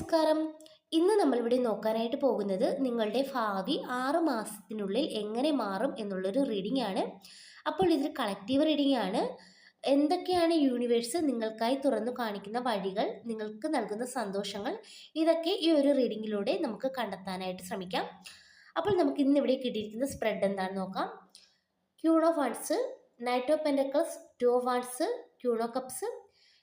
നമസ്കാരം. ഇന്ന് നമ്മളിവിടെ നോക്കാനായിട്ട് പോകുന്നത് നിങ്ങളുടെ ഭാവി ആറ് മാസത്തിനുള്ളിൽ എങ്ങനെ മാറും എന്നുള്ളൊരു റീഡിംഗ് ആണ്. അപ്പോൾ ഇതൊരു കളക്റ്റീവ് റീഡിംഗ് ആണ്. എന്തൊക്കെയാണ് യൂണിവേഴ്സ് നിങ്ങൾക്കായി തുറന്നു കാണിക്കുന്ന വഴികൾ നിങ്ങൾക്ക് നൽകുന്ന സന്തോഷങ്ങൾ ഇതൊക്കെ ഈ ഒരു റീഡിങ്ങിലൂടെ നമുക്ക് കണ്ടെത്താനായിട്ട് ശ്രമിക്കാം. അപ്പോൾ നമുക്ക് ഇന്ന് ഇവിടെ കിട്ടിയിരിക്കുന്ന സ്പ്രെഡ് എന്താണെന്ന് നോക്കാം. Queen of നൈറ്റോ knight of pentacles two of wands queen of cups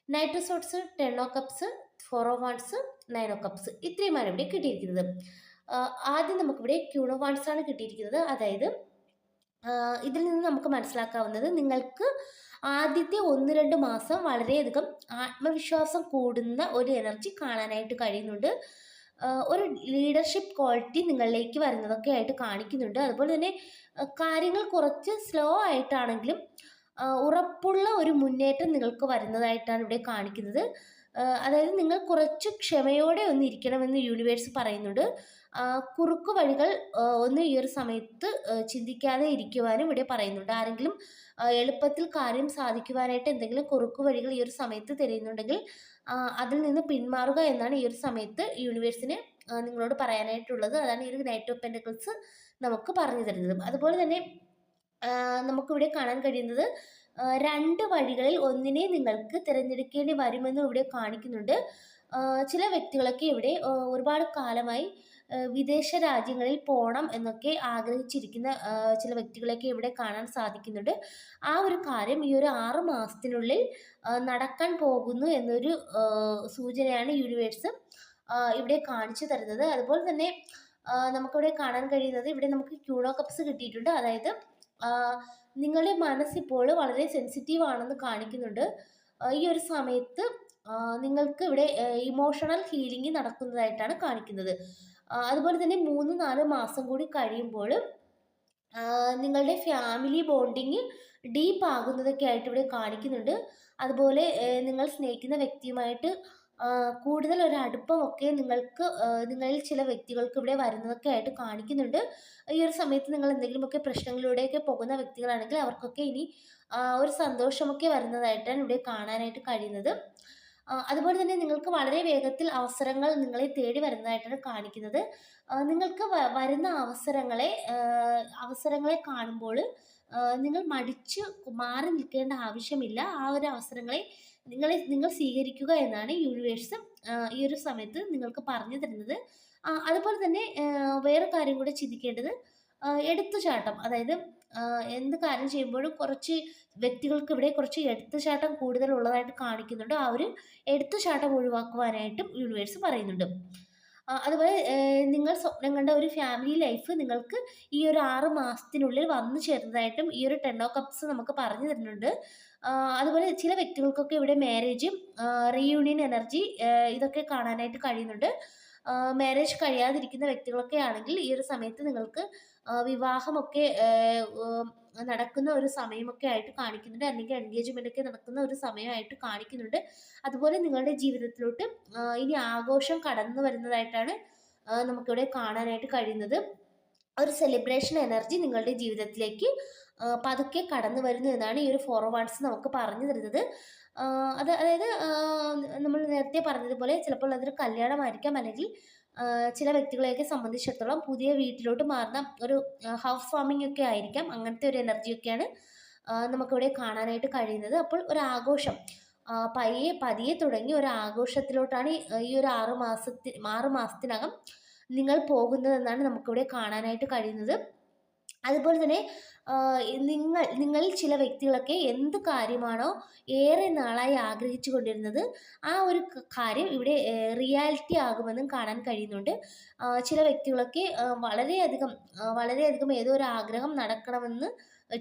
knight swords of cups four of wands nine of cups ഇത്രയുമാണ് ഇവിടെ കിട്ടിയിരിക്കുന്നത്. ആദ്യം നമുക്കിവിടെ ക്യൂൺ ഓഫ് വാൺസ് ആണ് കിട്ടിയിരിക്കുന്നത്. അതായത് ഇതിൽ നിന്ന് നമുക്ക് മനസ്സിലാക്കാവുന്നത് നിങ്ങൾക്ക് ആദ്യത്തെ ഒന്ന് രണ്ട് മാസം വളരെയധികം ആത്മവിശ്വാസം കൂടുന്ന ഒരു എനർജി കാണാനായിട്ട് കഴിയുന്നുണ്ട്. ഒരു ലീഡർഷിപ്പ് ക്വാളിറ്റി നിങ്ങളിലേക്ക് വരുന്നതൊക്കെ ആയിട്ട് കാണിക്കുന്നുണ്ട്. അതുപോലെ തന്നെ കാര്യങ്ങൾ കുറച്ച് സ്ലോ ആയിട്ടാണെങ്കിലും ഉറപ്പുള്ള ഒരു മുന്നേറ്റം നിങ്ങൾക്ക് വരുന്നതായിട്ടാണ് ഇവിടെ കാണിക്കുന്നത്. അതായത് നിങ്ങൾ കുറച്ച് ക്ഷമയോടെ ഒന്ന് ഇരിക്കണമെന്ന് യൂണിവേഴ്സ് പറയുന്നുണ്ട്. കുറുക്കു വഴികൾ ഒന്ന് ഈ ഒരു സമയത്ത് ചിന്തിക്കാതെ ഇരിക്കുവാനും ഇവിടെ പറയുന്നുണ്ട്. ആരെങ്കിലും എളുപ്പത്തിൽ കാര്യം സാധിക്കുവാനായിട്ട് എന്തെങ്കിലും കുറുക്കു വഴികൾ ഈ ഒരു സമയത്ത് തിരയുന്നുണ്ടെങ്കിൽ അതിൽ നിന്ന് പിന്മാറുക എന്നാണ് ഈ ഒരു സമയത്ത് യൂണിവേഴ്സിന് നിങ്ങളോട് പറയാനായിട്ടുള്ളത്. അതാണ് ഈ ഒരു നൈറ്റ് ഓഫ് പെൻഡക്കിൾസ് നമുക്ക് പറഞ്ഞു തരുന്നത്. അതുപോലെ തന്നെ നമുക്കിവിടെ കാണാൻ കഴിയുന്നത് രണ്ട് വഴികളിൽ ഒന്നിനെ നിങ്ങൾക്ക് തിരഞ്ഞെടുക്കേണ്ടി വരുമെന്നും ഇവിടെ കാണിക്കുന്നുണ്ട്. ചില വ്യക്തികളൊക്കെ ഇവിടെ ഒരുപാട് കാലമായി വിദേശ രാജ്യങ്ങളിൽ പോകണം എന്നൊക്കെ ആഗ്രഹിച്ചിരിക്കുന്ന ചില വ്യക്തികളെയൊക്കെ ഇവിടെ കാണാൻ സാധിക്കുന്നുണ്ട്. ആ ഒരു കാര്യം ഈ ഒരു ആറ് മാസത്തിനുള്ളിൽ നടക്കാൻ പോകുന്നു എന്നൊരു സൂചനയാണ് യൂണിവേഴ്സ് ഇവിടെ കാണിച്ചു തരുന്നത്. അതുപോലെ തന്നെ നമുക്കിവിടെ കാണാൻ കഴിയുന്നത് ഇവിടെ നമുക്ക് ക്യൂണോ കപ്സ് കിട്ടിയിട്ടുണ്ട്. അതായത് നിങ്ങളുടെ മനസ്സിപ്പോൾ വളരെ സെൻസിറ്റീവ് ആണെന്ന് കാണിക്കുന്നുണ്ട്. ഈ ഒരു സമയത്ത് നിങ്ങൾക്ക് ഇവിടെ ഇമോഷണൽ ഹീലിംഗ് നടക്കുന്നതായിട്ടാണ് കാണിക്കുന്നത്. അതുപോലെ തന്നെ മൂന്ന് നാല് മാസം കൂടി കഴിയുമ്പോൾ നിങ്ങളുടെ ഫാമിലി ബോണ്ടിങ് ഡീപ്പ് ആകുന്നതൊക്കെ ആയിട്ട് ഇവിടെ കാണിക്കുന്നുണ്ട്. അതുപോലെ നിങ്ങൾ സ്നേഹിക്കുന്ന വ്യക്തിയുമായിട്ട് കൂടുതൽ ഒരു അടുപ്പമൊക്കെ നിങ്ങൾക്ക് നിങ്ങളിൽ ചില വ്യക്തികൾക്ക് ഇവിടെ വരുന്നതൊക്കെ ആയിട്ട് കാണിക്കുന്നുണ്ട്. ഈ ഒരു സമയത്ത് നിങ്ങൾ എന്തെങ്കിലുമൊക്കെ പ്രശ്നങ്ങളിലൂടെയൊക്കെ പോകുന്ന വ്യക്തികളാണെങ്കിൽ അവർക്കൊക്കെ ഇനി ഒരു സന്തോഷമൊക്കെ വരുന്നതായിട്ടാണ് ഇവിടെ കാണാനായിട്ട് കഴിയുന്നത്. അതുപോലെ തന്നെ നിങ്ങൾക്ക് വളരെ വേഗത്തിൽ അവസരങ്ങൾ നിങ്ങളെ തേടി വരുന്നതായിട്ടാണ് കാണിക്കുന്നത്. നിങ്ങൾക്ക് വരുന്ന അവസരങ്ങളെ അവസരങ്ങളെ കാണുമ്പോൾ നിങ്ങൾ മടിച്ച് മാറി നിൽക്കേണ്ട ആവശ്യമില്ല. ആ ഒരു അവസരങ്ങളെ നിങ്ങളെ നിങ്ങൾ സ്വീകരിക്കുക എന്നാണ് യൂണിവേഴ്സ് ഈ ഒരു സമയത്ത് നിങ്ങൾക്ക് പറഞ്ഞു തരുന്നത്. അതുപോലെ തന്നെ വേറെ കാര്യം കൂടെ ചിന്തിക്കേണ്ടത് എടുത്തുചാട്ടം അതായത് എന്ത് കാര്യം ചെയ്യുമ്പോഴും കുറച്ച് വ്യക്തികൾക്ക് ഇവിടെ കുറച്ച് എടുത്തുചാട്ടം കൂടുതൽ ഉള്ളതായിട്ട് കാണിക്കുന്നുണ്ട്. ആ ഒരു എടുത്തുചാട്ടം ഒഴിവാക്കുവാനായിട്ടും യൂണിവേഴ്സ് പറയുന്നുണ്ട്. അതുപോലെ നിങ്ങൾ സ്വപ്നം കണ്ട ഒരു ഫാമിലി ലൈഫ് നിങ്ങൾക്ക് ഈ ഒരു ആറ് മാസത്തിനുള്ളിൽ വന്നു ചേർന്നതായിട്ടും ഈ ഒരു ടെൻ ഓ കപ്സ് നമുക്ക് പറഞ്ഞു തരുന്നുണ്ട്. അതുപോലെ ചില വ്യക്തികൾക്കൊക്കെ ഇവിടെ മാരേജും റീയൂണിയൻ എനർജി ഇതൊക്കെ കാണാനായിട്ട് കഴിയുന്നുണ്ട്. മാരേജ് കഴിയാതിരിക്കുന്ന വ്യക്തികളൊക്കെ ആണെങ്കിൽ ഈ ഒരു സമയത്ത് നിങ്ങൾക്ക് വിവാഹമൊക്കെ നടക്കുന്ന ഒരു സമയമൊക്കെ ആയിട്ട് കാണിക്കുന്നുണ്ട്. അല്ലെങ്കിൽ എൻഗേജ്മെന്റ് ഒക്കെ നടക്കുന്ന ഒരു സമയമായിട്ട് കാണിക്കുന്നുണ്ട്. അതുപോലെ നിങ്ങളുടെ ജീവിതത്തിലോട്ട് ഇനി ആഘോഷം കടന്നു വരുന്നതായിട്ടാണ് നമുക്കിവിടെ കാണാനായിട്ട് കഴിയുന്നത്. ഒരു സെലിബ്രേഷൻ എനർജി നിങ്ങളുടെ ജീവിതത്തിലേക്ക് പതുക്കെ കടന്നു വരുന്നു എന്നാണ് ഈ ഒരു ഫോർവേഡ്സ് നമുക്ക് പറഞ്ഞു തരുന്നത്. അത് അതായത് നമ്മൾ നേരത്തെ പറഞ്ഞതുപോലെ ചിലപ്പോൾ അതൊരു കല്യാണമായിരിക്കാം അല്ലെങ്കിൽ ചില വ്യക്തികളെയൊക്കെ സംബന്ധിച്ചിടത്തോളം പുതിയ വീട്ടിലോട്ട് മാറുന്ന ഒരു ഹൗസ് വാമിംഗ് ഒക്കെ ആയിരിക്കാം. അങ്ങനത്തെ ഒരു എനർജിയൊക്കെയാണ് നമുക്കിവിടെ കാണാനായിട്ട് കഴിയുന്നത്. അപ്പോൾ ഒരു ആഘോഷം പയ്യെ പതിയെ തുടങ്ങി ഒരു ആഘോഷത്തിലോട്ടാണ് ഈ ഒരു ആറ് മാസത്തി ആറ് മാസത്തിനകം നിങ്ങൾ പോകുന്നതെന്നാണ് നമുക്കിവിടെ കാണാനായിട്ട് കഴിയുന്നത്. അതുപോലെ തന്നെ നിങ്ങൾ നിങ്ങളിൽ ചില വ്യക്തികളൊക്കെ എന്ത് കാര്യമാണോ ഏറെ നാളായി ആഗ്രഹിച്ചു കൊണ്ടിരുന്നത് ആ ഒരു കാര്യം ഇവിടെ റിയാലിറ്റി ആകുമെന്നും കാണാൻ കഴിയുന്നുണ്ട്. ചില വ്യക്തികളൊക്കെ വളരെയധികം വളരെയധികം ഏതോ ഒരു ആഗ്രഹം നടക്കണമെന്ന്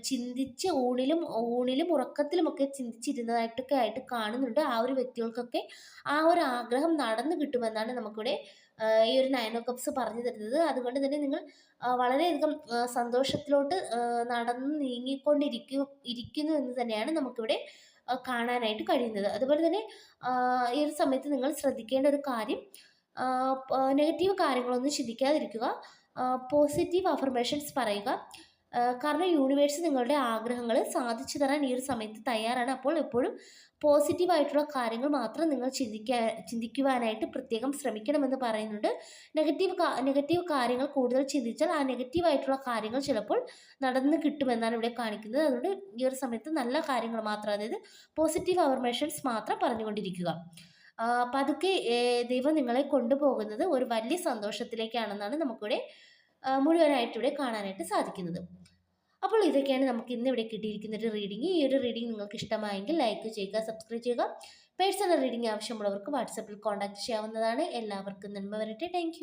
ചിന്തിച്ച് ഊണിലും ഊണിലും ഉറക്കത്തിലുമൊക്കെ ചിന്തിച്ചിരുന്നതായിട്ടൊക്കെ ആയിട്ട് കാണുന്നുണ്ട്. ആ ഒരു വ്യക്തികൾക്കൊക്കെ ആ ഒരു ആഗ്രഹം നടന്നു കിട്ടുമെന്നാണ് നമുക്കിവിടെ ഈ ഒരു നയൻ ഓ കപ്സ് പറഞ്ഞു തരുന്നത്. അതുകൊണ്ട് തന്നെ നിങ്ങൾ വളരെയധികം സന്തോഷത്തിലോട്ട് നടന്ന് നീങ്ങിക്കൊണ്ടിരിക്കു ഇരിക്കുന്നു എന്ന് തന്നെയാണ് നമുക്കിവിടെ കാണാനായിട്ട് കഴിയുന്നത്. അതുപോലെ തന്നെ ഈ ഒരു സമയത്ത് നിങ്ങൾ ശ്രദ്ധിക്കേണ്ട ഒരു കാര്യം നെഗറ്റീവ് കാര്യങ്ങളൊന്നും ചിന്തിക്കാതിരിക്കുക. പോസിറ്റീവ് അഫർമേഷൻസ് പറയുക. കാരണം യൂണിവേഴ്സ് നിങ്ങളുടെ ആഗ്രഹങ്ങൾ സാധിച്ചു തരാൻ ഈ ഒരു സമയത്ത് തയ്യാറാണ്. അപ്പോൾ എപ്പോഴും പോസിറ്റീവായിട്ടുള്ള കാര്യങ്ങൾ മാത്രം നിങ്ങൾ ചിന്തിക്കാൻ ചിന്തിക്കുവാനായിട്ട് പ്രത്യേകം ശ്രമിക്കണമെന്ന് പറയുന്നുണ്ട്. നെഗറ്റീവ് നെഗറ്റീവ് കാര്യങ്ങൾ കൂടുതൽ ചിന്തിച്ചാൽ ആ നെഗറ്റീവായിട്ടുള്ള കാര്യങ്ങൾ ചിലപ്പോൾ നടന്ന് കിട്ടുമെന്നാണ് ഇവിടെ കാണിക്കുന്നത്. അതുകൊണ്ട് ഈ ഒരു സമയത്ത് നല്ല കാര്യങ്ങൾ മാത്രം അതായത് പോസിറ്റീവ് അവർമേഷൻസ് മാത്രം പറഞ്ഞുകൊണ്ടിരിക്കുക. പതുക്കെ ദൈവം നിങ്ങളെ കൊണ്ടുപോകുന്നത് ഒരു വലിയ സന്തോഷത്തിലേക്കാണെന്നാണ് നമുക്കിവിടെ മുഴുവനായിട്ട് ഇവിടെ കാണാനായിട്ട് സാധിക്കുന്നത്. അപ്പോൾ ഇതൊക്കെയാണ് നമുക്ക് ഇന്ന് ഇവിടെ കിട്ടിയിരിക്കുന്ന ഒരു റീഡിംഗ് ഈ ഒരു റീഡിംഗ് നിങ്ങൾക്ക് ഇഷ്ടമായെങ്കിൽ ലൈക്ക് ചെയ്യുക സബ്സ്ക്രൈബ് ചെയ്യുക. പേഴ്സണൽ റീഡിംഗ് ആവശ്യമുള്ളവർക്ക് വാട്സപ്പിൽ കോൺടാക്ട് ചെയ്യാവുന്നതാണ്. എല്ലാവർക്കും നന്മ വരട്ടെ. താങ്ക്